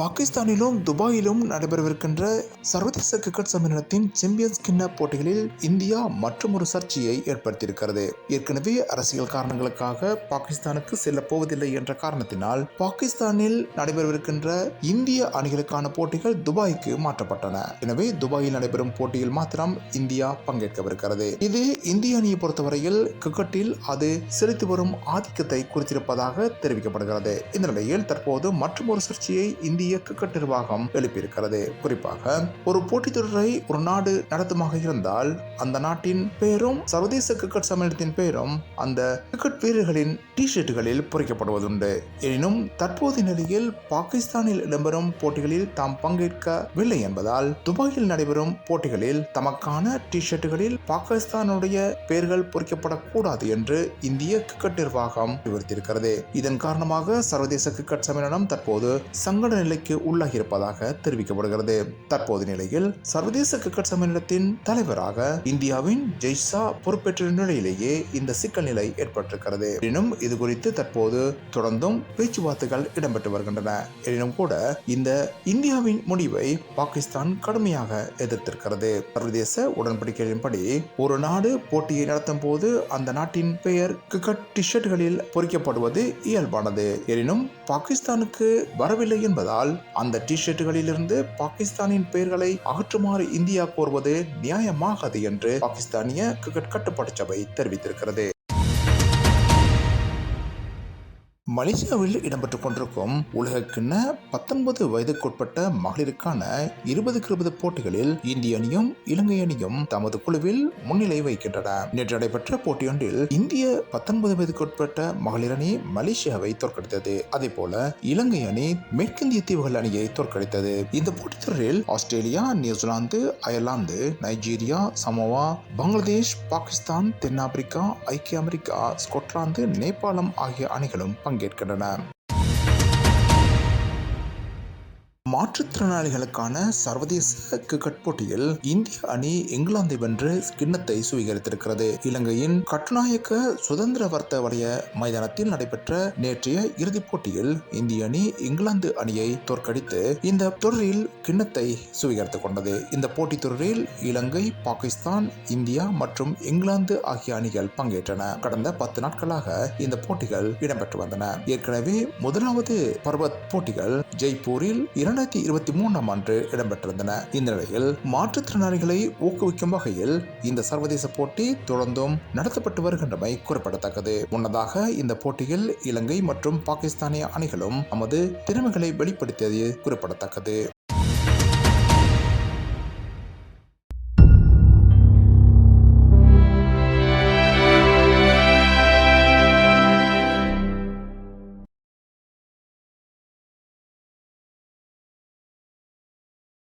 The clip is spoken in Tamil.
பாகிஸ்தானிலும் துபாயிலும் நடைபெறவிருக்கின்ற சர்வதேச கிரிக்கெட் சம்மேளனத்தின் சாம்பியன்ஸ் கிண்ண போட்டிகளில் இந்தியா மற்றொரு சர்ச்சையை ஏற்படுத்தியிருக்கிறது. ஏற்கனவே அரசியல் காரணங்களுக்காக பாகிஸ்தானுக்கு செல்ல போவதில்லை என்ற காரணத்தினால் பாகிஸ்தானில் நடைபெறவிருக்கின்ற இந்திய அணிகளுக்கான போட்டிகள் துபாய்க்கு மாற்றப்பட்டன. எனவே துபாயில் நடைபெறும் போட்டியில் மாத்திரம் இந்தியா பங்கேற்கவிருக்கிறது. இது இந்திய அணியை பொறுத்தவரையில் கிரிக்கெட்டில் அது செலுத்தி வரும் ஆதிக்கத்தை குறித்திருப்பதாக தெரிவிக்கப்படுகிறது. இந்த நிலையில் தற்போது மற்றொரு சர்ச்சையை இந்திய கிரிக்கெட் நிர்வாகம் எழுப்பியிருக்கிறது. குறிப்பாக ஒரு போட்டித் தொடரை ஒரு நாடு நடத்துமாக இருந்தால் அந்த நாட்டின் பெயரும் சர்வதேச கிரிக்கெட் சம்மேளனத்தின் பெயரும் அந்த கிரிக்கெட் வீரர்களின் டி ஷர்ட்டுகளில் பொறிக்கப்படுவதுண்டு. எனினும் தற்போதைய நிலையில் பாகிஸ்தானில் இடம்பெறும் போட்டிகளில் தாம் பங்கேற்கவில்லை என்பதால் துபாயில் நடைபெறும் போட்டிகளில் தமக்கான டி ஷர்ட்டுகளில் பாகிஸ்தானுடைய பெயர்கள் பொறிக்கப்படக்கூடாது என்று இந்திய கிரிக்கெட் நிர்வாகம் விவரித்திருக்கிறது. இதன் காரணமாக சர்வதேச கிரிக்கெட் சம்மேளனம் தற்போது சங்கட நிலை நிலைக்கு உள்ளாகியிருப்பதாக தெரிவிக்கப்படுகிறது. தற்போது நிலையில் சர்வதேச கிரிக்கெட் சம்மேளனத்தின் தலைவராக இந்தியாவின் ஜெய்ஷா பொறுப்பேற்ற நிலையிலேயே இந்த சிக்கல் நிலை ஏற்பட்டிருக்கிறது. எனினும் இது குறித்து தற்போது தொடர்ந்தும் பேச்சுவார்த்தைகள் இடம்பெற்று வருகின்றன. எனினும் கூட இந்த இந்தியாவின் முடிவை பாகிஸ்தான் கடுமையாக எதிர்த்திருக்கிறது. சர்வதேச உடன்படிக்கையின்படி ஒரு நாடு போட்டியை நடத்தும் போது அந்த நாட்டின் பெயர் கிரிக்கெட் டிஷர்ட்களில் பொறிக்கப்படுவது இயல்பானது. எனினும் பாகிஸ்தானுக்கு வரவில்லை என்பதால் அந்த டிஷர்ட்டுகளிலிருந்து பாகிஸ்தானின் பெயர்களை அகற்றுமாறு இந்தியா கோருவது நியாயமாகாது என்று பாகிஸ்தானிய கிரிக்கெட் கட்டுப்பாட்டு சபை தெரிவித்திருக்கிறது. மலேசியாவில் இடம்பெற்றுக் கொண்டிருக்கும் உலகக்கிண்ண பத்தொன்பது வயதுக்குட்பட்ட மகளிருக்கான இருபதுக்கு இருபது போட்டிகளில் இந்திய அணியும் இலங்கை அணியும் தமது குழுவில் முன்னிலை வைக்கின்றன நேற்று நடைபெற்ற போட்டியொன்றில் இந்திய பத்தொன்பது வயதுக்குட்பட்ட மகளிர் அணி மலேசியாவை தோற்கடித்தது. அதே போல இலங்கை அணி மேற்கிந்திய தீவுகள் அணியை தோற்கடித்தது. இந்த போட்டித் தொடரில் Australia New Zealand Ireland Nigeria Samoa Bangladesh Pakistan தென்னாப்பிரிக்கா ஐக்கிய அமெரிக்கா ஸ்கொட்லாந்து நேபாளம் ஆகிய அணிகளும் பங்கேற்கின்றன மாற்றுத்திறனாளிகளுக்கான சர்வதேச கிரிக்கெட் போட்டியில் இந்திய அணி இங்கிலாந்தை வென்று கிண்ணத்தை சுவீகரித்திருக்கிறது. இலங்கையின் கட்டுநாயக்க சுதந்திர வர்த்த வலய மைதானத்தில் நடைபெற்ற நேற்றைய இறுதிப் போட்டியில் இந்திய அணி இங்கிலாந்து அணியை தோற்கடித்து இந்த தொடரில் கிண்ணத்தை சுவீகரித்துக் கொண்டது. இந்த போட்டித் தொடரில் இலங்கை பாகிஸ்தான் இந்தியா மற்றும் இங்கிலாந்து ஆகிய அணிகள் பங்கேற்றன. கடந்த பத்து நாட்களாக இந்த போட்டிகள் இடம்பெற்று வந்தன. ஏற்கனவே முதலாவது பர்வத் போட்டிகள் ஜெய்ப்பூரில் இரண்டாயிரத்தி இருபத்தி மூணாம் ஆண்டு இடம்பெற்றிருந்தன. இந்த நிலையில் மாற்றுத்திறனாளிகளை ஊக்குவிக்கும் வகையில் இந்த சர்வதேச போட்டி தொடர்ந்தும் நடத்தப்பட்டு வருகின்றமை குறிப்பிடத்தக்கது. முன்னதாக இந்த போட்டியில் இலங்கை மற்றும் பாகிஸ்தானிய அணிகளும் தமது திறமைகளை வெளிப்படுத்தியது குறிப்பிடத்தக்கது.